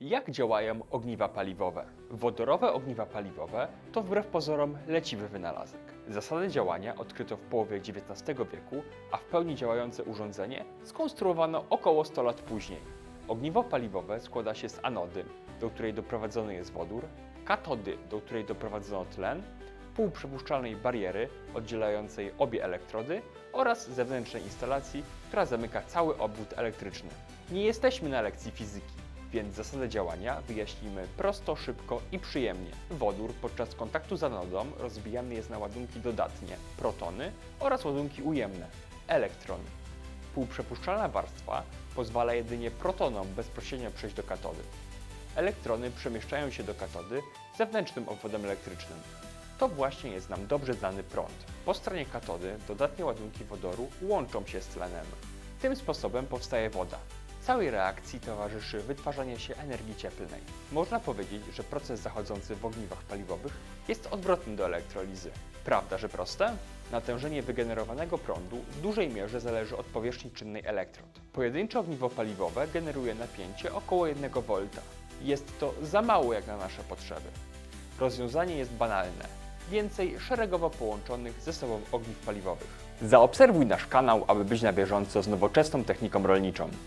Jak działają ogniwa paliwowe? Wodorowe ogniwa paliwowe to wbrew pozorom leciwy wynalazek. Zasady działania odkryto w połowie XIX wieku, a w pełni działające urządzenie skonstruowano około 100 lat później. Ogniwo paliwowe składa się z anody, do której doprowadzony jest wodór, katody, do której doprowadzono tlen, półprzepuszczalnej bariery oddzielającej obie elektrody oraz zewnętrznej instalacji, która zamyka cały obwód elektryczny. Nie jesteśmy na lekcji fizyki, więc zasadę działania wyjaśnimy prosto, szybko i przyjemnie. Wodór podczas kontaktu z anodą rozbijany jest na ładunki dodatnie, protony oraz ładunki ujemne, elektrony. Półprzepuszczalna warstwa pozwala jedynie protonom bezpośrednio przejść do katody. Elektrony przemieszczają się do katody zewnętrznym obwodem elektrycznym. To właśnie jest nam dobrze znany prąd. Po stronie katody dodatnie ładunki wodoru łączą się z tlenem. Tym sposobem powstaje woda. Całej reakcji towarzyszy wytwarzanie się energii cieplnej. Można powiedzieć, że proces zachodzący w ogniwach paliwowych jest odwrotny do elektrolizy. Prawda, że proste? Natężenie wygenerowanego prądu w dużej mierze zależy od powierzchni czynnej elektrod. Pojedyncze ogniwo paliwowe generuje napięcie około 1 V. Jest to za mało jak na nasze potrzeby. Rozwiązanie jest banalne. Więcej szeregowo połączonych ze sobą ogniw paliwowych. Zaobserwuj nasz kanał, aby być na bieżąco z nowoczesną techniką rolniczą.